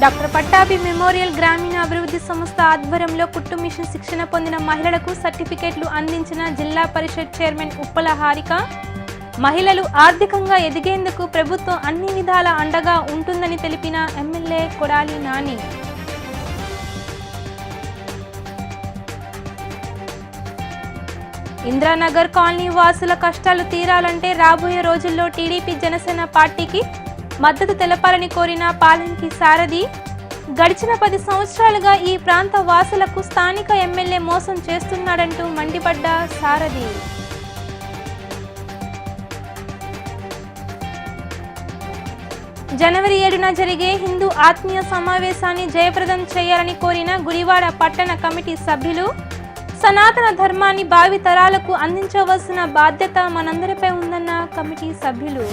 Doctor Pattabhi memorial గ్రామీణ అభివృద్ధి సంస్థ ఆధ్వర్యంలో కుట్టు మిషన్ శిక్షణ పొందిన మహిళలకు సర్టిఫికెట్లు అందించిన జిల్లా పరిషత్ చైర్మన్ ఉప్పల హారిక మహిళలు ఆర్థికంగా ఎదిగేందుకు ప్రభుత్వం అన్ని విధాల అండగా ఉంటుందని తెలిపిన ఎమ్మెల్యే కొడాలి నాని. ఇంద్రానగర్ కాలనీ వాసుల కష్టాలు తీరాలంటే రాబోయే రోజుల్లో టీడీపీ జనసేన పార్టీకి మద్దతు తెలపాలని కోరిన పాలంకి సారథి గడిచిన పది సంవత్సరాలుగా ఈ ప్రాంత వాసులకు స్థానిక ఎమ్మెల్యే మోసం చేస్తున్నాడంటూ మండిపడ్డ సారథి. జనవరి ఏడున జరిగే హిందూ ఆత్మీయ సమావేశాన్ని జయప్రదం చేయాలని కోరిన గుడివాడ పట్టణ కమిటీ సభ్యులు సనాతన ధర్మాన్ని భావి తరాలకు అందించవలసిన బాధ్యత మనందరిపై ఉందన్న కమిటీ సభ్యులు.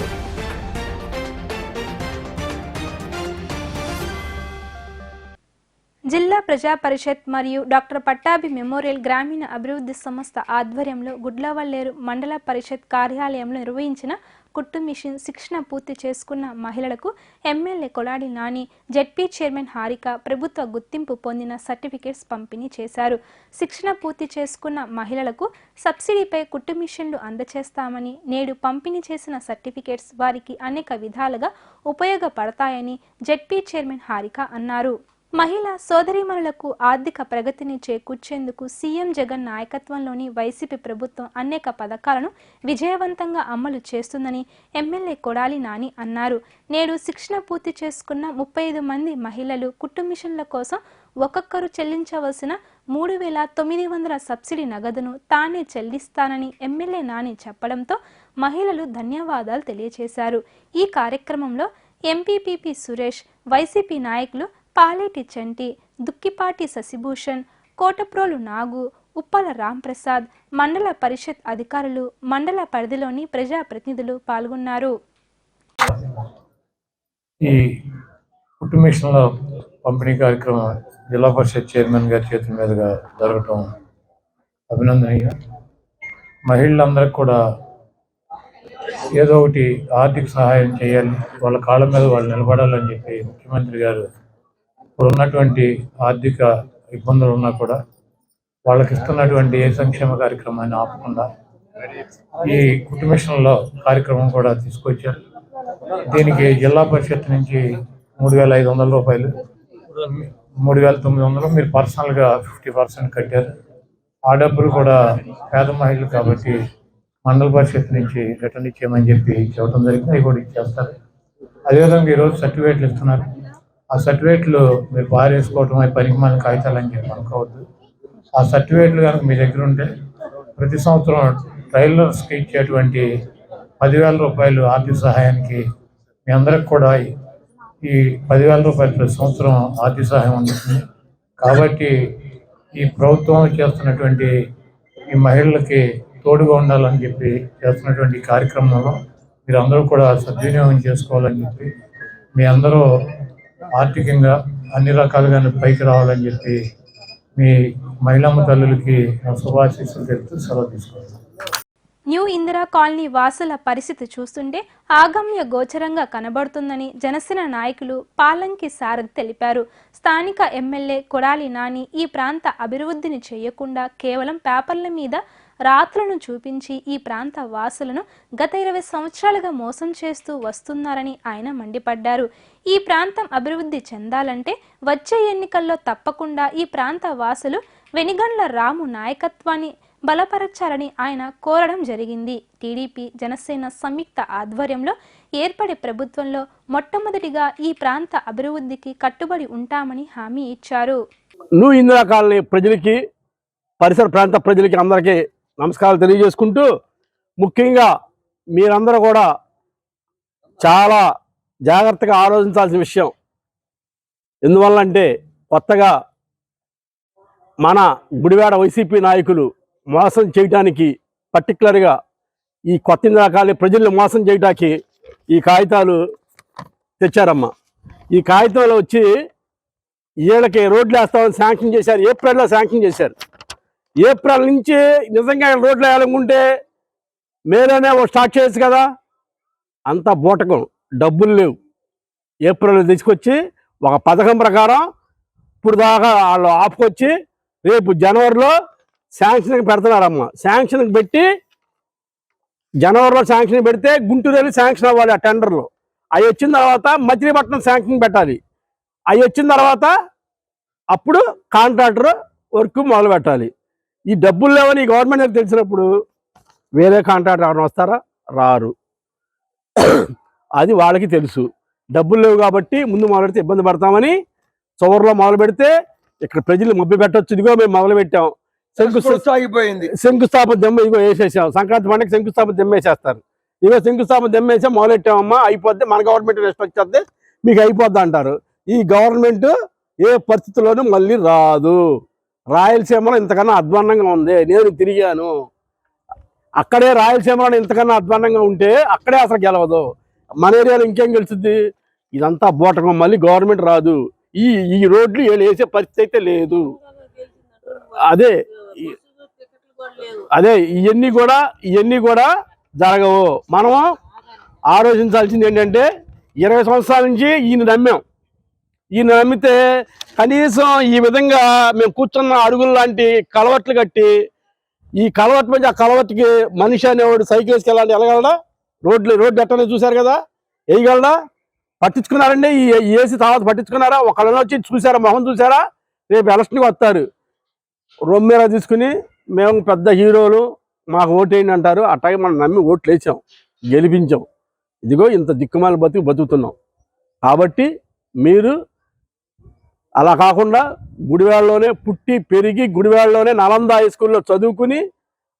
జిల్లా ప్రజా పరిషత్ మరియు డాక్టర్ పట్టాభి మెమోరియల్ గ్రామీణ అభివృద్ధి సంస్థ ఆధ్వర్యంలో గుడ్లవల్లేరు మండల పరిషత్ కార్యాలయంలో నిర్వహించిన కుట్టు మిషన్ శిక్షణ పూర్తి చేసుకున్న మహిళలకు MLA Koladi Nani ZP chairman Harika ప్రభుత్వ గుర్తింపు పొందిన సర్టిఫికేట్స్ పంపిణీ చేశారు. శిక్షణ పూర్తి చేసుకున్న మహిళలకు సబ్సిడీపై కుట్టు మిషన్లు అందచేస్తామని నేడు పంపిణీ చేసిన సర్టిఫికేట్స్ వారికి అనేక విధాలుగా ఉపయోగపడతాయని జెడ్పీ చైర్మన్ హారిక అన్నారు. మహిళా సోదరీమణులకు ఆర్థిక ప్రగతిని చేకూర్చేందుకు సీఎం జగన్ నాయకత్వంలోని వైసీపీ ప్రభుత్వం అనేక పథకాలను విజయవంతంగా అమలు చేస్తుందని ఎమ్మెల్యే కొడాలి నాని అన్నారు. నేడు శిక్షణ పూర్తి చేసుకున్న ముప్పై ఐదు మంది మహిళలు కుటుంబిషన్ల మిషన్ల కోసం ఒక్కొక్కరు చెల్లించవలసిన మూడు వేల తొమ్మిది వందల సబ్సిడీ నగదును తానే చెల్లిస్తానని ఎమ్మెల్యే నాని చెప్పడంతో మహిళలు ధన్యవాదాలు తెలియజేశారు ఈ కార్యక్రమంలో ఎంపీపీపీ సురేష్ వైసీపీ నాయకులు పాలేటి చంటి దుక్కిపాటి శశిభూషణ్ కోటప్రోలు నాగు ఉప్పల రాంప్రసాద్ మండల పరిషత్ అధికారులు మండల పరిధిలోని ప్రజాప్రతినిధులు పాల్గొన్నారు. ఈ కుట్టు పంపిణీ కార్యక్రమం జిల్లా పరిషత్ చైర్మన్ గారి చేతుల మీదుగా జరగటం అభినందనీయం. మహిళలందరికీ కూడా ఏదో ఒకటి ఆర్థిక సహాయం చేయాలి వాళ్ళ కాళ్ళ మీద వాళ్ళు నిలబడాలని చెప్పి ముఖ్యమంత్రి గారు ఇప్పుడు ఉన్నటువంటి ఆర్థిక ఇబ్బందులు ఉన్నా కూడా వాళ్ళకి ఇస్తున్నటువంటి ఏ సంక్షేమ కార్యక్రమాన్ని ఆపకుండా ఈ కుట్టు కార్యక్రమం కూడా తీసుకొచ్చారు. దీనికి జిల్లా పరిషత్ నుంచి మూడు వేల ఐదు వందల రూపాయలు మూడు వేల తొమ్మిది వందలు మీరు పర్సనల్గా ఫిఫ్టీ పర్సెంట్ కట్టారు. ఆ డబ్బులు కూడా పేద మహిళలు కాబట్టి మండల పరిషత్ నుంచి రిటర్న్ ఇచ్చేయమని చెప్పి చెప్పడం జరిగింది. అవి కూడా ఇచ్చేస్తారు. అదేవిధంగా ఈరోజు సర్టిఫికేట్లు ఇస్తున్నారు. ఆ సర్టిఫికేట్లు మీరు పారేసుకోవటం అవి పనికి మన కాగితాలు అని చెప్పి అనుకోవద్దు. ఆ సర్టిఫికేట్లు కనుక మీ దగ్గర ఉంటే ప్రతి సంవత్సరం ట్రైలర్స్కి ఇచ్చేటువంటి పదివేల రూపాయలు ఆర్థిక సహాయానికి మీ అందరికి కూడా ఈ పదివేల రూపాయలు ప్రతి సంవత్సరం ఆర్థిక సహాయం అందుతుంది. కాబట్టి ఈ ప్రభుత్వం చేస్తున్నటువంటి ఈ మహిళలకి తోడుగా ఉండాలని చెప్పి చేస్తున్నటువంటి కార్యక్రమంలో మీరు అందరూ కూడా సద్వినియోగం చేసుకోవాలని చెప్పి మీ అందరూ ఆర్థికంగా అన్ని రకాలుగా పైకి రావాలని చెప్పి మీ మహిళమ్మ తల్లులకి శుభాశీస్సులు తెలుపుతూ సెలవు తీసుకుంటాను న్యూ ఇందిరా కాలనీ వాసుల పరిస్థితి చూస్తుంటే ఆగమ్య గోచరంగా కనబడుతుందని జనసేన నాయకులు పాలంకి సారథి తెలిపారు. స్థానిక ఎమ్మెల్యే కొడాలి నాని ఈ ప్రాంత అభివృద్ధిని చేయకుండా కేవలం పేపర్ల మీద రాత్రులను చూపించి ఈ ప్రాంత వాసులను గత ఇరవై సంవత్సరాలుగా మోసం చేస్తూ వస్తున్నారని ఆయన మండిపడ్డారు. ఈ ప్రాంతం అభివృద్ధి చెందాలంటే వచ్చే ఎన్నికల్లో తప్పకుండా ఈ ప్రాంత వాసులు వెనిగండ్ల రాము నాయకత్వాన్ని బలపరచాలని ఆయన కోరడం జరిగింది. టీడీపీ జనసేన సంయుక్త ఆధ్వర్యంలో ఏర్పడే ప్రభుత్వంలో మొట్టమొదటిగా ఈ ప్రాంత అభివృద్ధికి కట్టుబడి ఉంటామని హామీ ఇచ్చారు. న్యూ ఇందిరా కాలనీ ప్రజలకి పరిసర ప్రాంత ప్రజలకి అందరికీ నమస్కారాలు తెలియజేసుకుంటూ ముఖ్యంగా మీరందరూ కూడా చాలా జాగ్రత్తగా ఆలోచించాల్సిన విషయం. ఎందువల్లంటే కొత్తగా మన గుడివాడ వైసీపీ నాయకులు మోసం చేయడానికి పర్టికులర్గా ఈ కొత్త రకాల ప్రజల్ని మోసం చేయడానికి ఈ కాగితాలు తెచ్చారమ్మా. ఈ కాగితాలు వచ్చి వీళ్ళకి రోడ్లు వేస్తామని శాంక్షన్ చేశారు. ఏప్రిల్లో శాంక్షన్ చేశారు. ఏప్రిల్ నుంచి నిజంగా రోడ్లు వేయాలనుకుంటే మేలోనే స్టార్ట్ చేయొచ్చు కదా? అంత బూటకం. డబ్బులు లేవు. ఏప్రిల్లో తీసుకొచ్చి ఒక పథకం ప్రకారం ఇప్పుడు దాకా వాళ్ళు ఆపుకొచ్చి రేపు జనవరిలో శాంక్షన్కి పెడుతున్నారమ్మ. శాంక్షన్కి పెట్టి జనవరిలో శాంక్షన్ పెడితే గుంటూరు వెళ్ళి శాంక్షన్ అవ్వాలి ఆ టెండర్లో. అవి వచ్చిన తర్వాత మచిలీపట్నం శాంక్షన్ పెట్టాలి. అవి వచ్చిన తర్వాత అప్పుడు కాంట్రాక్టర్ వర్క్ మొదలు పెట్టాలి. ఈ డబ్బులు లేవని గవర్నమెంట్ తెలిసినప్పుడు వేరే కాంట్రాక్టర్ ఎవరైనా వస్తారా? రారు. అది వాళ్ళకి తెలుసు. డబ్బులు లేవు కాబట్టి ముందు మొదలు పెడితే ఇబ్బంది పడతామని చివరిలో మొదలు పెడితే ఇక్కడ ప్రజలు మబ్బి పెట్టొచ్చు. ఇదిగో మేము మొదలు పెట్టాం. శంకుస్థాపన శంకుస్థాపన దెమ్మ ఇదిగో వేసేసాం. సంక్రాంతి పండుగ శంకుస్థాపన దెమ్మ వేసేస్తారు. ఇదిగో శంకుస్థాపన దెమ్మ వేసాం మొదలెట్టామమ్మా అయిపోద్ది. మన గవర్నమెంట్ రెస్ట్ వచ్చేస్తే మీకు అయిపోద్ది అంటారు. ఈ గవర్నమెంట్ ఏ పరిస్థితుల్లోనూ మళ్ళీ రాదు. రాయలసీమలో ఇంతకన్నా అధ్వాన్నంగా ఉంది. నేను తిరిగాను. అక్కడే రాయలసీమలో ఇంతకన్నా అధ్వాన్నంగా ఉంటే అక్కడే అసలు గెలవదు. మన ఏరియాలో ఇంకేం గెలుస్తుంది ఇదంతా బోటకం మళ్ళీ గవర్నమెంట్ రాదు. ఈ ఈ రోడ్లు వేసే పరిస్థితి అయితే లేదు. అదే అదే ఇవన్నీ కూడా ఇవన్నీ కూడా జరగవు. మనం ఆలోచించాల్సింది ఏంటంటే ఇరవై సంవత్సరాల నుంచి ఈయన నమ్మాం. ఈయన నమ్మితే కనీసం ఈ విధంగా మేము కూర్చున్న అడుగులు లాంటి కలవట్లు కట్టి ఈ కలవట్ మధ్య ఆ కలవట్టుకి మనిషి అనేవాడు సైకిల్ వేసుకెళ్ళాలి వెళ్ళగలడా? రోడ్లు రోడ్డు ఎట్టనే చూశారు కదా? వేయగలడా? పట్టించుకున్నారండి? ఈ ఏసీ తర్వాత పట్టించుకున్నారా? ఒకళ్ళని వచ్చి చూసారా మొహం చూసారా రేపు ఎలక్షన్కి వస్తారు. రొమ్మెరా తీసుకుని మేము పెద్ద హీరోలు మాకు ఓటేయండి అంటారు. అట్టాగే మనం నమ్మి ఓట్లు వేసాం గెలిపించాం. ఇదిగో ఇంత దిక్కుమాల బతుకు బతుకుతున్నాం. కాబట్టి మీరు అలా కాకుండా గుడివాడలోనే పుట్టి పెరిగి గుడివాడలోనే నలంద హై స్కూల్లో చదువుకుని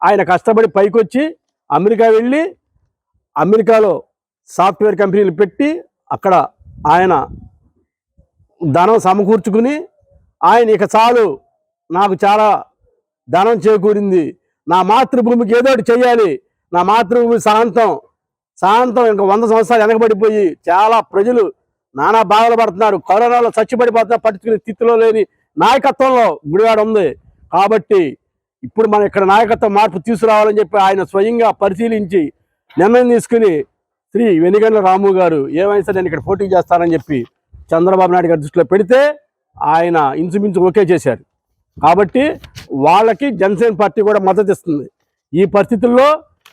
ఆయన కష్టపడి పైకొచ్చి అమెరికా వెళ్ళి అమెరికాలో సాఫ్ట్వేర్ కంపెనీలు పెట్టి అక్కడ ఆయన ధనం సమకూర్చుకుని ఆయన ఇక చాలు నాకు చాలా ధనం చేకూరింది. నా మాతృభూమికి ఏదో ఒకటి చేయాలి. నా మాతృభూమి శాంతం శాంతం ఇంకా వంద సంవత్సరాలు వెనకబడిపోయి చాలా ప్రజలు నానా బాధలు పడుతున్నారు. కరోనాలో చచ్చిపడిపోతున్నా పరిస్థితి స్థితిలో లేని నాయకత్వంలో గుడివాడ ఉంది. కాబట్టి ఇప్పుడు మనం ఇక్కడ నాయకత్వం మార్పు తీసుకురావాలని చెప్పి ఆయన స్వయంగా పరిశీలించి నిర్ణయం తీసుకుని శ్రీ వెనిగండ్ల రాము గారు ఏమైనా సరే నేను ఇక్కడ పోటీ చేస్తానని చెప్పి చంద్రబాబు నాయుడు గారి దృష్టిలో పెడితే ఆయన ఇంచుమించు ఓకే చేశారు. కాబట్టి వాళ్ళకి జనసేన పార్టీ కూడా మద్దతు ఇస్తుంది. ఈ పరిస్థితుల్లో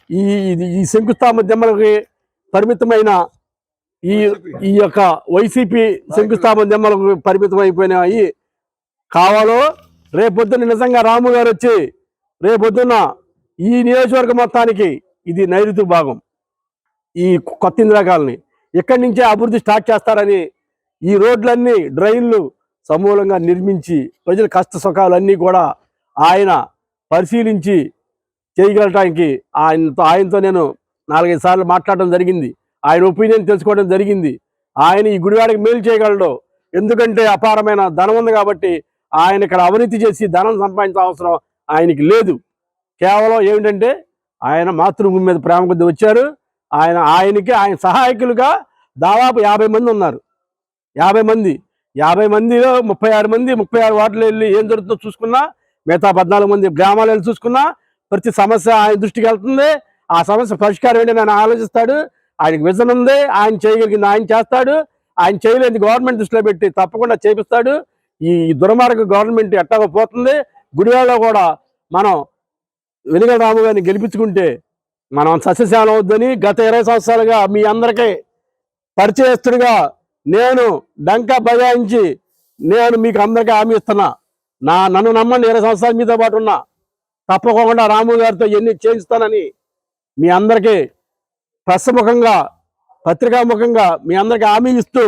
ఈ ఇది- ఈ శంకుస్థాపన దెమ్మలకి పరిమితమైన ఈ ఈ యొక్క వైసీపీ శంకుస్థాపన దెమ్మలకు పరిమితం అయిపోయినాయి కావాలో రేపొద్దున నిజంగా రాము గారు వచ్చి రేపొద్దున ఈ నియోజకవర్గం మొత్తానికి ఇది నైరుతి భాగం. ఈ కొత్త ఇందిరా కాలనీ ఇక్కడి నుంచే అభివృద్ధి స్టార్ట్ చేస్తారని ఈ రోడ్లన్నీ డ్రైన్లు సమూలంగా నిర్మించి ప్రజల కష్ట సుఖాలన్నీ కూడా ఆయన పరిశీలించి చేయగలటానికి ఆయనతో ఆయనతో నేను నాలుగైదు సార్లు మాట్లాడడం జరిగింది. ఆయన ఒపీనియన్ తెలుసుకోవడం జరిగింది. ఆయన ఈ గుడివాడికి మేలు చేయగలడు. ఎందుకంటే అపారమైన ధనం ఉంది కాబట్టి ఆయన ఇక్కడ అవినీతి చేసి ధనం సంపాదించిన అవసరం ఆయనకి లేదు. కేవలం ఏమిటంటే ఆయన మాతృభూమి మీద ప్రేమ కొద్ది వచ్చారు. ఆయన ఆయనకి ఆయన సహాయకులుగా దాదాపు యాభై మంది ఉన్నారు. యాభై మంది. యాభై మందిలో ముప్పై ఆరు మంది ముప్పై ఆరు వార్డులు వెళ్ళి ఏం జరుగుతుందో చూసుకున్నా మిగతా పద్నాలుగు మంది గ్రామాలు వెళ్ళి చూసుకున్నా ప్రతి సమస్య ఆయన దృష్టికి వెళ్తుంది. ఆ సమస్య పరిష్కారం ఏంటి ఆయన ఆలోచిస్తాడు. ఆయనకి విజన్ ఉంది. ఆయన చేయగలిగింది ఆయన చేస్తాడు. ఆయన చేయలేని గవర్నమెంట్ దృష్టిలో పెట్టి తప్పకుండా చేపిస్తాడు. ఈ దుర్మార్గ గవర్నమెంట్ ఎట్టాగో పోతుంది. గుడివాడలో కూడా మనం వెనుగల రాము గారిని గెలిపించుకుంటే మనం సస్యశాలం అవుద్దని గత ఇరవై సంవత్సరాలుగా మీ అందరికీ పరిచయస్తుడిగా నేను డంకా బజాయించి నేను మీకు అందరికీ హామీ ఇస్తున్నా. నా నన్ను నమ్మండి ఇరవై సంవత్సరాలు మీతో పాటు ఉన్నా. తప్పకుండా రాము గారితో ఎన్ని చేయిస్తానని మీ అందరికీ ప్రెస్ ముఖంగా పత్రికాముఖంగా మీ అందరికీ హామీ ఇస్తూ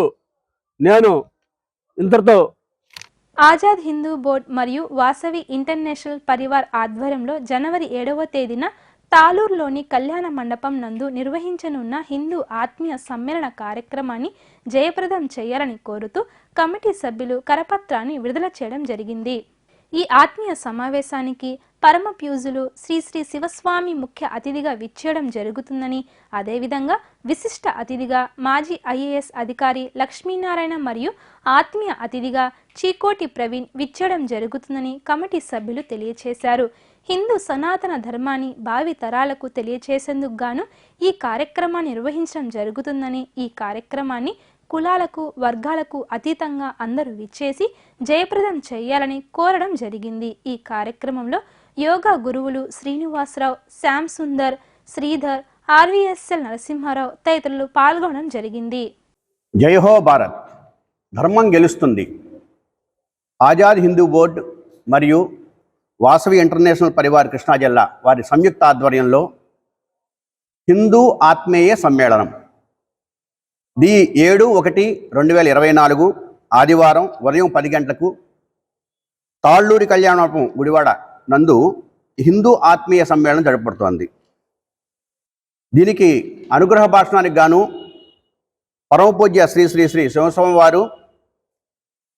నేను ఇంతటితో ఆజాద్ హిందూ బోర్డ్ మరియు వాసవి ఇంటర్నేషనల్ పరివార్ ఆధ్వర్యంలో జనవరి ఏడవ తేదీన తాలూరులోని కళ్యాణ మండపం నందు నిర్వహించనున్న హిందూ ఆత్మీయ సమ్మేళన కార్యక్రమాన్ని జయప్రదం చేయాలని కోరుతూ కమిటీ సభ్యులు కరపత్రాన్ని విడుదల చేయడం జరిగింది. ఈ ఆత్మీయ సమావేశానికి పరమ ప్యూజులు శ్రీ శ్రీ శివస్వామి ముఖ్య అతిథిగా విచ్చేయడం జరుగుతుందని అదేవిధంగా విశిష్ట అతిథిగా మాజీ ఐఏఎస్ అధికారి లక్ష్మీనారాయణ మరియు ఆత్మీయ అతిథిగా చీకోటి ప్రవీణ్ విచ్చేయడం జరుగుతుందని కమిటీ సభ్యులు తెలియచేశారు. హిందూ సనాతన ధర్మాన్ని భావి తరాలకు తెలియచేసేందుకు గాను ఈ కార్యక్రమాన్ని నిర్వహించడం జరుగుతుందని ఈ కార్యక్రమాన్ని కులాలకు వర్గాలకు అతీతంగా అందరూ విచ్చేసి జయప్రదం చేయాలని కోరడం జరిగింది. ఈ కార్యక్రమంలో యోగా గురువులు శ్రీనివాసరావు శ్యామ్ సుందర్ శ్రీధర్ ఆర్వీఎస్ఎల్ నరసింహారావు తదితరులు పాల్గొనడం జరిగింది. జయహో భారత్. ధర్మం గెలుస్తుంది. ఆజాద్ హిందూ బోర్డు మరియు వాసవి ఇంటర్నేషనల్ పరివార్ కృష్ణా జిల్లా వారి సంయుక్త ఆధ్వర్యంలో హిందూ ఆత్మీయ సమ్మేళనం. ది ఏడు ఒకటి రెండు వేల ఇరవై నాలుగు ఆదివారం ఉదయం పది గంటలకు తాళ్ళూరి కళ్యాణం గుడివాడ నందు హిందూ ఆత్మీయ సమ్మేళనం జరపబడుతోంది. దీనికి అనుగ్రహ భాషణానికి గాను పరమపూజ్య శ్రీ శ్రీ శ్రీ శివస్వామి వారు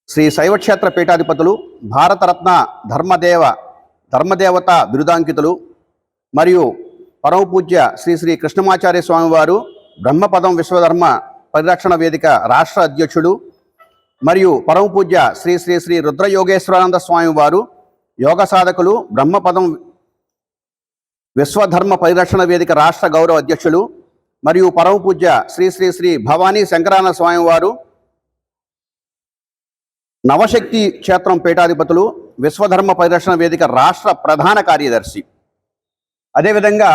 శ్రీ శైవక్షేత్ర పీఠాధిపతులు భారతరత్న ధర్మదేవ ధర్మదేవత బిరుదాంకితులు మరియు పరమపూజ్య శ్రీ శ్రీ కృష్ణమాచార్య స్వామివారు బ్రహ్మపదం విశ్వధర్మ పరిరక్షణ వేదిక రాష్ట్ర అధ్యక్షుడు మరియు పరమ పూజ్య శ్రీ శ్రీ శ్రీ రుద్రయోగేశ్వరానంద స్వామి వారు యోగ సాధకులు బ్రహ్మపదం విశ్వధర్మ పరిరక్షణ వేదిక రాష్ట్ర గౌరవ అధ్యక్షులు మరియు పరమ పూజ్య శ్రీ శ్రీ శ్రీ భవానీ శంకరాన స్వామి వారు నవశక్తి క్షేత్రం పీఠాధిపతులు విశ్వధర్మ పరిరక్షణ వేదిక రాష్ట్ర ప్రధాన కార్యదర్శి. అదేవిధంగా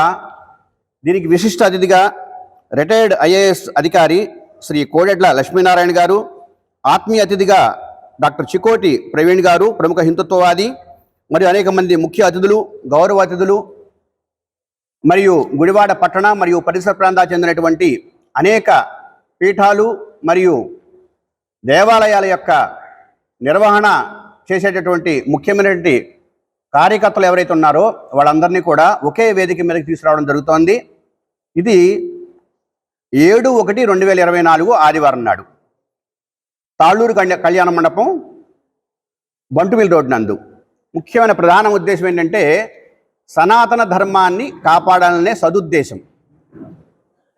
దీనికి విశిష్ట అతిథిగా రిటైర్డ్ ఐఏఎస్ అధికారి శ్రీ కోడెడ్ల లక్ష్మీనారాయణ గారు ఆత్మీయ అతిథిగా డాక్టర్ చికోటి ప్రవీణ్ గారు ప్రముఖ హిందుత్వవాది మరియు అనేక మంది ముఖ్య అతిథులు గౌరవ అతిథులు మరియు గుడివాడ పట్టణ మరియు పరిసర ప్రాంతాలకు చెందినటువంటి అనేక పీఠాలు మరియు దేవాలయాల యొక్క నిర్వహణ చేసేటటువంటి ముఖ్యమైనటువంటి కార్యకర్తలు ఎవరైతే ఉన్నారో వాళ్ళందరినీ కూడా ఒకే వేదిక మీదకి తీసుకురావడం జరుగుతోంది. ఇది ఏడు ఒకటి రెండు వేల ఇరవై నాలుగు ఆదివారం నాడు. తాళ్ళూరు కళ్యా కళ్యాణ మండపం బంటుమిల్ రోడ్ నందు. ముఖ్యమైన ప్రధాన ఉద్దేశం ఏంటంటే సనాతన ధర్మాన్ని కాపాడాలనే సదుద్దేశం.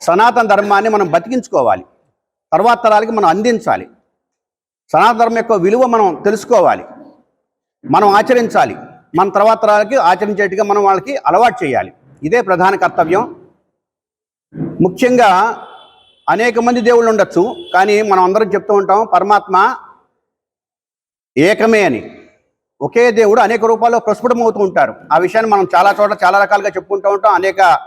సనాతన ధర్మాన్ని మనం బతికించుకోవాలి. తర్వాత తరాలకి మనం అందించాలి. సనాతన ధర్మం యొక్క విలువ మనం తెలుసుకోవాలి. మనం ఆచరించాలి. మన తర్వాత తరాలకి ఆచరించేట్టుగా మనం వాళ్ళకి అలవాటు చేయాలి. ఇదే ప్రధాన కర్తవ్యం. ముఖ్యంగా అనేక మంది దేవుళ్ళు ఉండొచ్చు కానీ మనం అందరం చెప్తూ ఉంటాం పరమాత్మ ఏకమే అని. ఒకే దేవుడు అనేక రూపాల్లో ప్రస్ఫుటమవుతూ ఉంటారు. ఆ విషయాన్ని మనం చాలా చోట్ల చాలా రకాలుగా చెప్పుకుంటూ ఉంటాం. అనేక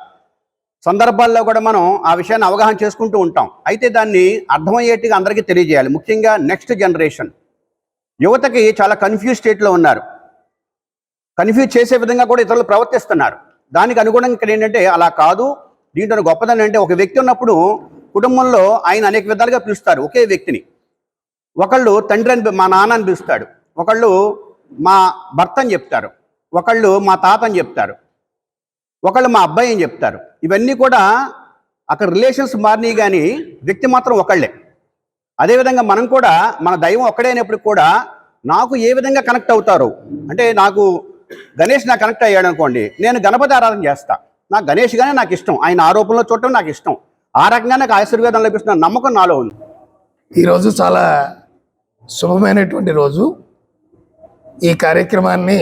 సందర్భాల్లో కూడా మనం ఆ విషయాన్ని అవగాహన చేసుకుంటూ ఉంటాం. అయితే దాన్ని అర్థమయ్యేట్టుగా అందరికీ తెలియజేయాలి. ముఖ్యంగా నెక్స్ట్ జనరేషన్. యువతకి చాలా కన్ఫ్యూజ్ స్టేట్లో ఉన్నారు. కన్ఫ్యూజ్ చేసే విధంగా కూడా ఇతరులు ప్రవర్తిస్తున్నారు. దానికి అనుగుణంగా ఇక్కడ ఏంటంటే అలా కాదు. దీంట్లో గొప్పదని అంటే ఒక వ్యక్తి ఉన్నప్పుడు కుటుంబంలో ఆయన అనేక విధాలుగా పిలుస్తారు ఒకే వ్యక్తిని. ఒకళ్ళు తండ్రి అని మా నాన్న అని పిలుస్తాడు. ఒకళ్ళు మా భర్త అని చెప్తారు. ఒకళ్ళు మా తాత అని చెప్తారు. ఒకళ్ళు మా అబ్బాయి అని చెప్తారు. ఇవన్నీ కూడా అక్కడ రిలేషన్స్ మారినాయి కానీ వ్యక్తి మాత్రం ఒకళ్ళే. అదేవిధంగా మనం కూడా మన దైవం ఒక్కడే అయినప్పుడు కూడా నాకు ఏ విధంగా కనెక్ట్ అవుతారు? అంటే నాకు గణేష్ నాకు కనెక్ట్ అయ్యాడు అనుకోండి నేను గణపతి ఆరాధన చేస్తా. నాకు గణేష్ గానే నాకు ఇష్టం. ఆయన ఆరోపణలో చూడటం నాకు ఇష్టం. ఆ రకంగా నాకు ఆశీర్వేదం లభిస్తున్న నమ్మకం నాలో ఉంది. ఈరోజు చాలా శుభమైనటువంటి రోజు. ఈ కార్యక్రమాన్ని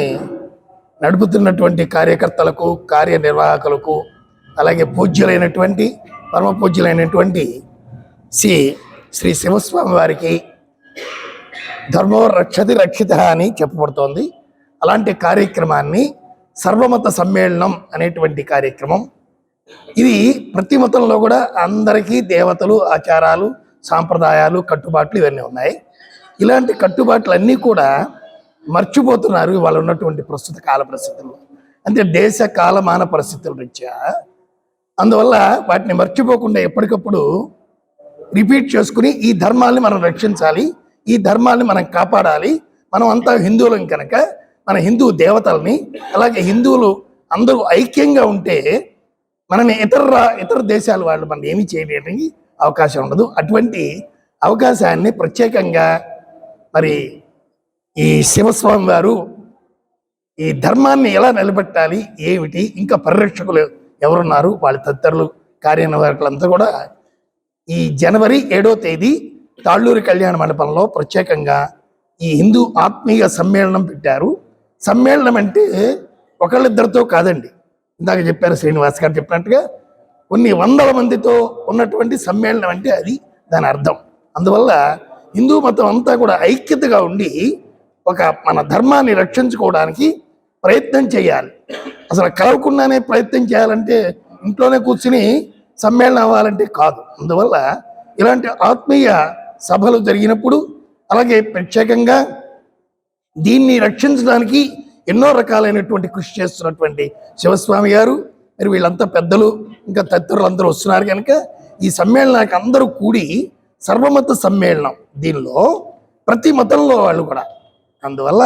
నడుపుతున్నటువంటి కార్యకర్తలకు కార్యనిర్వాహకులకు అలాగే పూజ్యులైనటువంటి పరమ పూజ్యులైనటువంటి శ్రీ శ్రీ శివస్వామి వారికి ధర్మో రక్షతి రక్షిత అని చెప్పబడుతోంది. అలాంటి కార్యక్రమాన్ని సర్వమత సమ్మేళనం అనేటువంటి కార్యక్రమం. ఇది ప్రతి మతంలో కూడా అందరికీ దేవతలు ఆచారాలు సాంప్రదాయాలు కట్టుబాట్లు ఇవన్నీ ఉన్నాయి. ఇలాంటి కట్టుబాట్లన్నీ కూడా మర్చిపోతున్నారు వాళ్ళు ఉన్నటువంటి ప్రస్తుత కాల పరిస్థితుల్లో. అంటే దేశ కాలమాన పరిస్థితుల రీత్యా. అందువల్ల వాటిని మర్చిపోకుండా ఎప్పటికప్పుడు రిపీట్ చేసుకుని ఈ ధర్మాల్ని మనం రక్షించాలి ఈ ధర్మాల్ని మనం కాపాడాలి. మనం అంతా హిందువులం కనుక మన హిందూ దేవతల్ని అలాగే హిందువులు అందరూ ఐక్యంగా ఉంటే మనని ఇతర రా- ఇతర దేశాల వాళ్ళు మనం ఏమీ చేయడానికి అవకాశం ఉండదు. అటువంటి అవకాశాన్ని ప్రత్యేకంగా మరి ఈ శివస్వామి వారు ఈ ధర్మాన్ని ఎలా నిలబెట్టాలి ఏమిటి ఇంకా పరిరక్షకులు ఎవరున్నారు వాళ్ళ తదితరులు కార్యనిర్వాహకులంతా కూడా ఈ జనవరి ఏడో తేదీ తాళ్ళూరి కళ్యాణ మండపంలో ప్రత్యేకంగా ఈ హిందూ ఆత్మీయ సమ్మేళనం పెట్టారు. సమ్మేళనం అంటే ఒకళ్ళిద్దరితో కాదండి. ఇందాక చెప్పారు శ్రీనివాస్ గారు చెప్పినట్టుగా కొన్ని వందల మందితో ఉన్నటువంటి సమ్మేళనం అంటే అది దాని అర్థం. అందువల్ల హిందూ మతం అంతా కూడా ఐక్యతగా ఉండి ఒక మన ధర్మాన్ని రక్షించుకోవడానికి ప్రయత్నం చేయాలి. అసలు కలవకుండానే ప్రయత్నం చేయాలంటే ఇంట్లోనే కూర్చుని సమ్మేళనం అవ్వాలంటే కాదు. అందువల్ల ఇలాంటి ఆత్మీయ సభలు జరిగినప్పుడు అలాగే ప్రత్యేకంగా దీన్ని రక్షించడానికి ఎన్నో రకాలైనటువంటి కృషి చేస్తున్నటువంటి శివస్వామి గారు. మరి వీళ్ళంతా పెద్దలు ఇంకా తదితరులు అందరూ వస్తున్నారు కనుక ఈ సమ్మేళనానికి అందరూ కూడి సర్వమత సమ్మేళనం దీనిలో ప్రతి మతంలో వాళ్ళు కూడా. అందువల్ల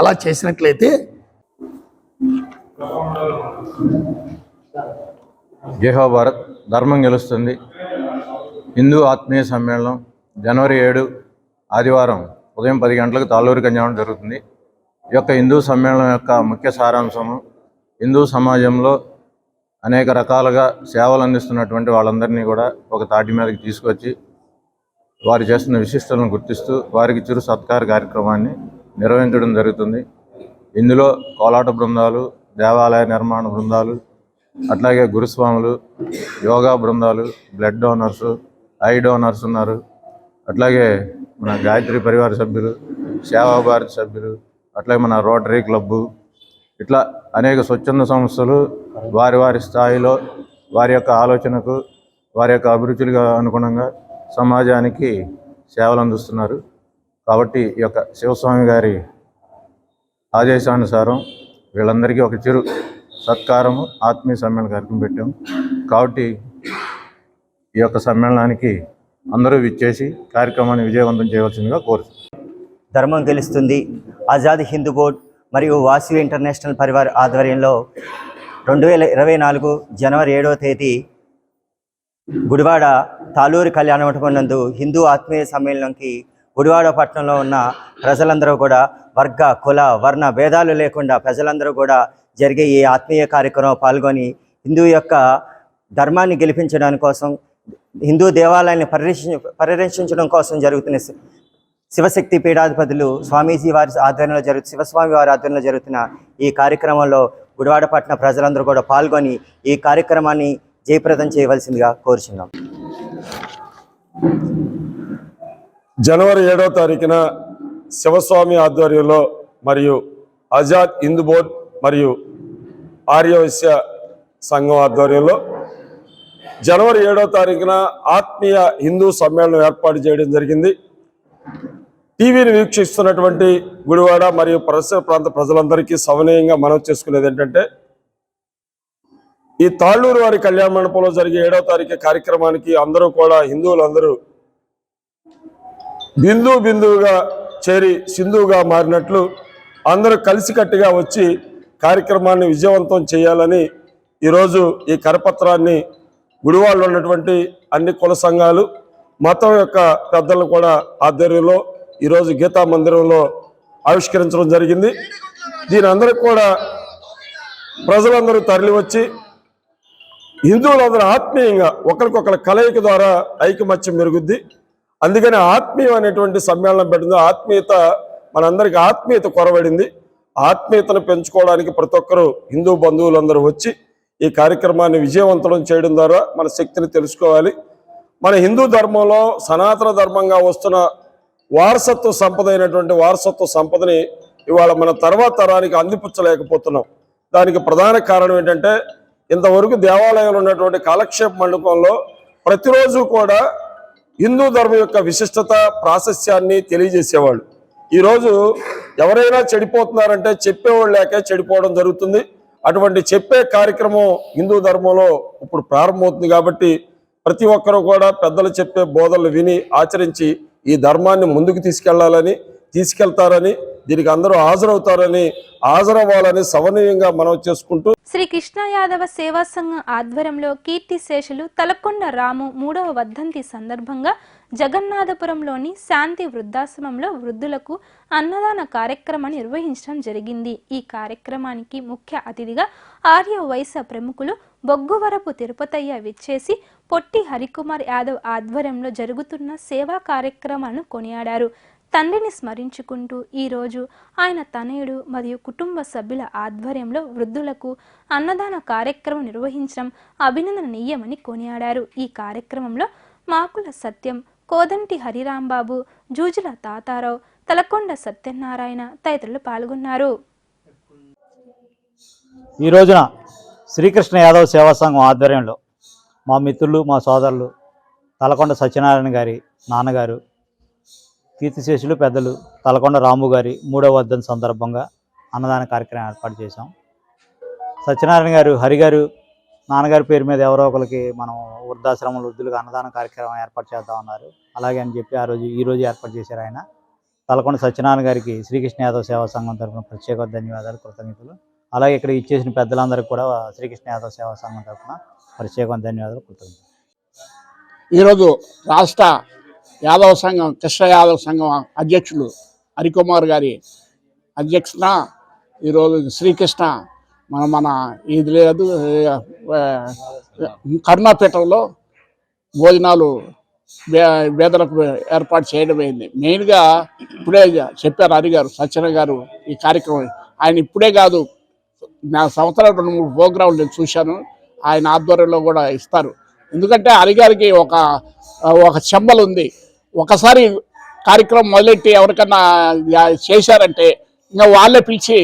అలా చేసినట్లయితే జై భారత్ ధర్మం గెలుస్తుంది. హిందూ ఆత్మీయ సమ్మేళనం జనవరి ఏడు ఆదివారం. ఉదయం పది గంటలకు తాళ్ళూరు కన్యావడం జరుగుతుంది. ఈ యొక్క హిందూ సమ్మేళనం యొక్క ముఖ్య సారాంశము హిందూ సమాజంలో అనేక రకాలుగా సేవలు అందిస్తున్నటువంటి వాళ్ళందరినీ కూడా ఒక తాటి మీదకి తీసుకొచ్చి వారు చేస్తున్న విశిష్టలను గుర్తిస్తూ వారికి చిరు సత్కార కార్యక్రమాన్ని నిర్వహించడం జరుగుతుంది. ఇందులో కోలాట బృందాలు దేవాలయ నిర్మాణ బృందాలు అట్లాగే గురుస్వాములు యోగా బృందాలు బ్లడ్ డోనర్స్ ఐ డోనర్స్ ఉన్నారు. అట్లాగే మన గాయత్రి పరివార సభ్యులు సేవాభారతి సభ్యులు అట్లాగే మన రోటరీ క్లబ్బు ఇట్లా అనేక స్వచ్ఛంద సంస్థలు వారి వారి స్థాయిలో వారి యొక్క ఆలోచనకు వారి యొక్క అభిరుచులకు అనుగుణంగా సమాజానికి సేవలు అందిస్తున్నారు. కాబట్టి ఈ యొక్క శివస్వామి గారి ఆదేశానుసారం వీళ్ళందరికీ ఒక చిరు సత్కారము ఆత్మీయ సమ్మేళన కార్యక్రమం పెట్టాం. కాబట్టి ఈ యొక్క సమ్మేళనానికి అందరూ విచ్చేసి కార్యక్రమాన్ని విజయవంతం చేయవలసిందిగా కోరుతున్నాను ధర్మం గెలుస్తుంది. ఆజాద్ హిందూ బోర్డ్ మరియు వాసు ఇంటర్నేషనల్ పరివార్ ఆధ్వర్యంలో రెండు వేల ఇరవై నాలుగు జనవరి ఏడవ తేదీ గుడివాడ తాలూరు కళ్యాణ మండపం నందు హిందూ ఆత్మీయ సమ్మేళనంకి గుడివాడ పట్టణంలో ఉన్న ప్రజలందరూ కూడా వర్గ కుల వర్ణ భేదాలు లేకుండా ప్రజలందరూ కూడా జరిగే ఈ ఆత్మీయ కార్యక్రమం పాల్గొని హిందూ యొక్క ధర్మాన్ని గెలిపించడానికి కోసం హిందూ దేవాలయాన్ని పరిరక్షించ పరిరక్షించడం కోసం జరుగుతున్న శివశక్తి పీఠాధిపతులు స్వామీజీ వారి ఆధ్వర్యంలో జరుగు శివస్వామి వారి ఆధ్వర్యంలో జరుగుతున్న ఈ కార్యక్రమంలో గుడివాడపట్న ప్రజలందరూ కూడా పాల్గొని ఈ కార్యక్రమాన్ని జయప్రదం చేయవలసిందిగా కోరుచున్నాం. జనవరి ఏడవ తారీఖున శివస్వామి ఆధ్వర్యంలో మరియు ఆజాద్ హిందూ బోర్డ్ మరియు ఆర్యవైశ్య సంఘం ఆధ్వర్యంలో జనవరి ఏడో తారీఖున ఆత్మీయ హిందూ సమ్మేళనం ఏర్పాటు చేయడం జరిగింది. టీవీని వీక్షిస్తున్నటువంటి గుడివాడ మరియు పరిసర ప్రాంత ప్రజలందరికీ సవనీయంగా మనం చేసుకునేది ఏంటంటే ఈ తాళ్ళూరు వారి కళ్యాణ మండపంలో జరిగే ఏడో తారీఖు కార్యక్రమానికి అందరూ కూడా హిందువులందరూ బిందు బిందువుగా చేరి సింధువుగా మారినట్లు అందరూ కలిసికట్టుగా వచ్చి కార్యక్రమాన్ని విజయవంతం చేయాలని ఈరోజు ఈ కరపత్రాన్ని గుడివాళ్ళు ఉన్నటువంటి అన్ని కుల సంఘాలు మతం యొక్క పెద్దలు కూడా ఆధ్వర్యంలో ఈరోజు గీతా మందిరంలో ఆవిష్కరించడం జరిగింది. దీని అందరికి కూడా ప్రజలందరూ తరలివచ్చి హిందువులందరూ ఆత్మీయంగా ఒకరికొకరి కలయిక ద్వారా ఐకమత్యం మెరుగుద్ది అందుకని ఆత్మీయం అనేటువంటి సమ్మేళనం పెట్టింది. ఆత్మీయత మనందరికీ ఆత్మీయత కొరబడింది ఆత్మీయతను పెంచుకోవడానికి ప్రతి ఒక్కరూ హిందూ బంధువులందరూ వచ్చి ఈ కార్యక్రమాన్ని విజయవంతం చేయడం ద్వారా మన శక్తిని తెలుసుకోవాలి. మన హిందూ ధర్మంలో సనాతన ధర్మంగా వస్తున్న వారసత్వ సంపద అయినటువంటి వారసత్వ సంపదని ఇవాళ మన తర్వాత తరానికి అందిపుచ్చలేకపోతున్నాం. దానికి ప్రధాన కారణం ఏంటంటే ఇంతవరకు దేవాలయంలో ఉన్నటువంటి కాలక్షేప మండపంలో ప్రతిరోజు కూడా హిందూ ధర్మం యొక్క విశిష్టత ప్రాశస్యాన్ని తెలియజేసేవాళ్ళు. ఈరోజు ఎవరైనా చెడిపోతున్నారంటే చెప్పేవాళ్ళు లేక చెడిపోవడం జరుగుతుంది. అటువంటి చెప్పే కార్యక్రమం హిందూ ధర్మంలో ఇప్పుడు ప్రారంభమవుతుంది కాబట్టి ప్రతి ఒక్కరూ కూడా పెద్దలు చెప్పే బోధనలు విని ఆచరించి ఈ ధర్మాన్ని ముందుకు తీసుకెళ్ళాలని తీసుకెళ్తారని దీనికి అందరూ హాజరవుతారని హాజరవ్వాలని సమన్వయంగా మనం చేసుకుంటూ శ్రీ కృష్ణ యాదవ సేవా సంఘం ఆధ్వర్యంలో కీర్తి శేషులు తలకొండ రాము మూడవ వర్ధంతి సందర్భంగా జగన్నాథపురంలోని శాంతి వృద్ధాశ్రమంలో వృద్ధులకు అన్నదాన కార్యక్రమాన్ని నిర్వహించడం జరిగింది. ఈ కార్యక్రమానికి ముఖ్య అతిథిగా ఆర్య వైశ్య ప్రముఖులు బొగ్గువరపు తిరుపతయ్య విచ్చేసి పొట్టి హరికుమార్ యాదవ్ ఆధ్వర్యంలో జరుగుతున్న సేవా కార్యక్రమాలను కొనియాడారు. తండ్రిని స్మరించుకుంటూ ఈరోజు ఆయన తనయుడు మరియు కుటుంబ సభ్యుల ఆధ్వర్యంలో వృద్ధులకు అన్నదాన కార్యక్రమం నిర్వహించడం అభినందనీయమని కొనియాడారు. ఈ కార్యక్రమంలో మాకుల సత్యం కోదంటి హరిరాంబాబు జూజుల తాతారావు తలకొండ సత్యనారాయణ తదితరులు పాల్గొన్నారు. ఈ రోజున శ్రీకృష్ణ యాదవ్ సేవా సంఘం ఆధ్వర్యంలో మా మిత్రులు మా సోదరులు తలకొండ సత్యనారాయణ గారి నాన్నగారు కీర్తిశేషులు పెద్దలు తలకొండ రాము గారి మూడవ వర్ధన్ సందర్భంగా అన్నదాన కార్యక్రమం ఏర్పాటు చేశాం. సత్యనారాయణ గారు హరి గారు నాన్నగారి పేరు మీద ఎవరో ఒకరికి మనం వృద్ధాశ్రమం వృద్ధులకు అన్నదాన కార్యక్రమం ఏర్పాటు చేద్దాం అన్నారు. అలాగే అని చెప్పి ఆ రోజు ఈ రోజు ఏర్పాటు చేశారు ఆయన. తలకొండ సత్యనారాయణ గారికి శ్రీకృష్ణ యాదవ్ సేవా సంఘం తరఫున ప్రత్యేక ధన్యవాదాలు కృతజ్ఞతలు. అలాగే ఇక్కడ ఇచ్చేసిన పెద్దలందరికీ కూడా శ్రీకృష్ణ యాదవ్ సేవా సంఘం తరఫున ప్రత్యేక ధన్యవాదాలు కృతజ్ఞతలు. ఈరోజు రాష్ట్ర యాదవ సంఘం కృష్ణ యాదవ సంఘం అధ్యక్షులు హరికుమార్ గారి అధ్యక్షన ఈరోజు శ్రీకృష్ణ మన మన ఇది లేదు కరుణాపీఠంలో భోజనాలు వే- వేదలకు ఏర్పాటు చేయడం అయింది. మెయిన్గా ఇప్పుడే చెప్పారు హరిగారు సత్యన గారు ఈ కార్యక్రమం. ఆయన ఇప్పుడే కాదు నా సంవత్సరాలు రెండు మూడు ప్రోగ్రాంలు నేను చూశాను ఆయన ఆధ్వర్యంలో కూడా ఇస్తారు. ఎందుకంటే హరిగారికి ఒక ఒక చెంబలు ఉంది. ఒకసారి కార్యక్రమం మొదలెట్టి ఎవరికన్నా చేశారంటే ఇంకా వాళ్ళే పిలిచి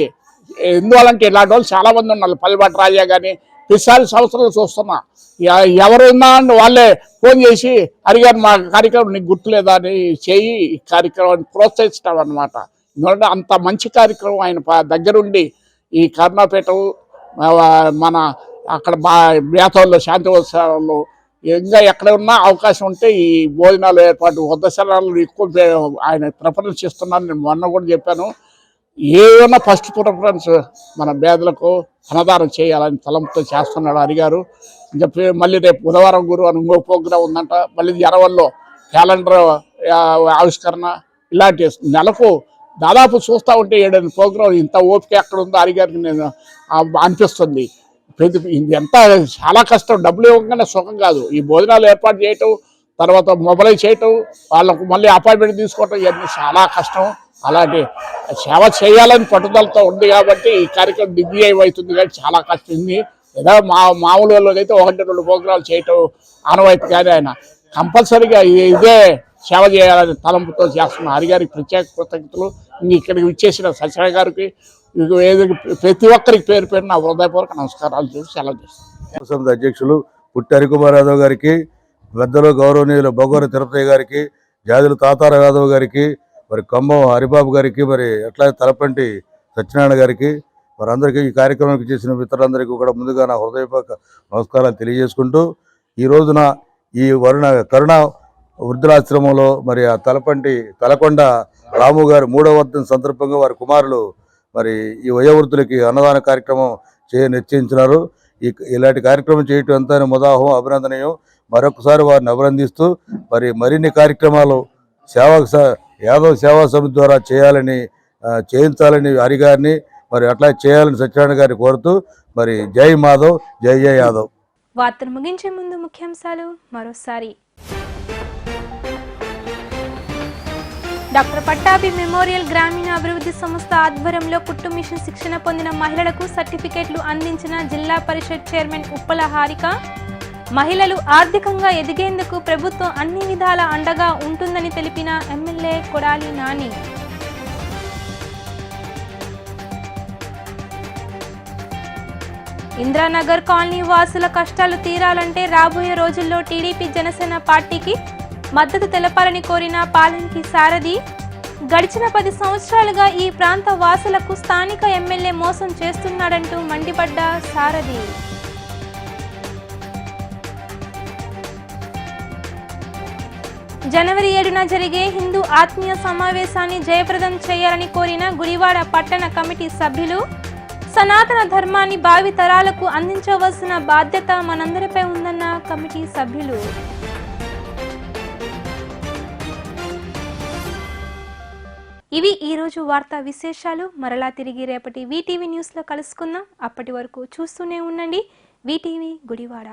ఎందువల్లంటే ఇలాంటి వాళ్ళు చాలామంది ఉన్నారు పల్లెబాటు రాజా కానీ ప్రతిసారి సంవత్సరాలు చూస్తున్నా. ఎవరున్నా అని వాళ్ళే ఫోన్ చేసి అడిగారు మా కార్యక్రమం నీకు గుర్తులేదా? అని చేయి ఈ కార్యక్రమాన్ని ప్రోత్సహిస్తాడు అనమాట ఎందుకంటే అంత మంచి కార్యక్రమం ఆయన దగ్గరుండి ఈ కరుణాపేట మన అక్కడ బా బేతల్లో శాంతి ఉత్సవాల్లో ఇంకా ఎక్కడ ఉన్నా అవకాశం ఉంటే ఈ భోజనాలు ఏర్పాటు వద్దశరాలు ఎక్కువ ఆయన ప్రిఫరెన్స్ ఇస్తున్నాను నేను మొన్న కూడా చెప్పాను. ఏదైనా ఫస్ట్ ప్రిఫరెన్స్ మన పేదలకు అన్నదానం చేయాలని తలంపుతో చేస్తున్నాడు అడిగారు చెప్పి మళ్ళీ రేపు బుధవారం గురు అని ఇంకో ప్రోగ్రాం ఉందంట. మళ్ళీ ఎరవల్లో క్యాలెండర్ ఆవిష్కరణ ఇలాంటి నెలకు దాదాపు చూస్తూ ఉంటే ఏడైనా ప్రోగ్రాం ఇంత ఓపిక ఎక్కడ ఉందో హరిగారికి నేను అనిపిస్తుంది. ప్రతి ఇది ఎంత చాలా కష్టం. డబ్బులు ఇవ్వకుండా సుఖం కాదు. ఈ భోజనాలు ఏర్పాటు చేయటం తర్వాత మొబైల్ చేయటం వాళ్ళకు మళ్ళీ అపాయింట్మెంట్ తీసుకోవటం ఇవన్నీ చాలా కష్టం. అలాంటి సేవ చేయాలని పట్టుదలతో ఉంది కాబట్టి ఈ కార్యక్రమం దిగ్విజయం అవుతుంది కానీ చాలా కష్టం. ఉంది ఏదో మా మామూలు వాళ్ళకైతే ఒకటి రెండు ప్రోగ్రాలు చేయటం ఆనవాయితీ కానీ ఆయన. కంపల్సరీగా ఇదే సేవ చేయాలని తలంపుతో చేస్తున్న హరిగారికి ప్రత్యేక కృతజ్ఞతలు. ఇక్కడికి ఇచ్చేసిన సత్యనారాయణ గారికి ఏదో ప్రతి ఒక్కరికి పేరు పేరు నా హృదయపూర్వక నమస్కారాలు చేసి సెలవు చేస్తాను. సమితి అధ్యక్షులు పుట్టి హరికుమార్ యాదవ్ గారికి పెద్దలు గౌరవనీయులు బొగ్గోరు తిరుపతి గారికి జాదులు తాతార యాదవ్ గారికి మరి ఖమ్మం హరిబాబు గారికి మరి ఎట్లా తలపంటి సత్యనారాయణ గారికి వారందరికీ ఈ కార్యక్రమానికి చేసిన మిత్రులందరికీ కూడా ముందుగా నా హృదయపూర్వక నమస్కారాలు తెలియజేసుకుంటూ ఈ రోజున ఈ వరుణ కరుణ వృద్ధులాశ్రమంలో మరి ఆ తలపంటి తలకొండ రాము గారి మూడవ వర్ధం సందర్భంగా వారి కుమారులు మరి ఈ వయోవృద్ధులకి అన్నదాన కార్యక్రమం చేయ నిశ్చయించినారు. ఇలాంటి కార్యక్రమం చేయటం ఎంత ముదాహం అభినందనీయం. మరొకసారి వారిని అభినందిస్తూ మరి మరిన్ని కార్యక్రమాలు సేవకు యాదవ్ సేవా సమితి ద్వారా చేయాలని చేయించాలని హరిగారిని మరి అట్లా చేయాలని సత్యనారాయణ గారిని కోరుతూ మరి జై మాధవ్ జై జై యాదవ్. వార్తలు ముగించే ముందు ముఖ్యాంశాలు మరోసారి. డాక్టర్ పట్టాభి మెమోరియల్ గ్రామీణ అభివృద్ధి సంస్థ ఆధ్వర్యంలో కుట్టు మిషన్ శిక్షణ పొందిన మహిళలకు సర్టిఫికెట్లు అందించిన జిల్లా పరిషత్ చైర్మన్ ఉప్పల హారిక మహిళలు ఆర్థికంగా ఎదిగేందుకు ప్రభుత్వం అన్ని విధాల అండగా ఉంటుందని తెలిపిన ఎమ్మెల్యే కొడాలి నాని. ఇంద్రానగర్ కాలనీ వాసుల కష్టాలు తీరాలంటే రాబోయే రోజుల్లో టీడీపీ జనసేన పార్టీకి మద్దతు తెలపాలని కోరిన పాలంకి సారథి గడిచిన పది సంవత్సరాలుగా ఈ ప్రాంత వాసులకు స్థానిక ఎమ్మెల్యే మోసం చేస్తున్నాడంటూ మండిపడ్డ సారథి. జనవరి ఏడున జరిగే హిందూ ఆత్మీయ సమావేశాన్ని జయప్రదం చేయాలని కోరిన గుడివాడ పట్టణ కమిటీ సభ్యులు సనాతన ధర్మాన్ని భావి తరాలకు అందించవలసిన బాధ్యత మనందరిపై ఉందన్న కమిటీ సభ్యులు. ఇవి ఈరోజు వార్తా విశేషాలు. మరలా తిరిగి రేపటి వీటీవీ న్యూస్లో కలుసుకుందాం. అప్పటి వరకు చూస్తూనే ఉండండి. వీటీవీ గుడివాడ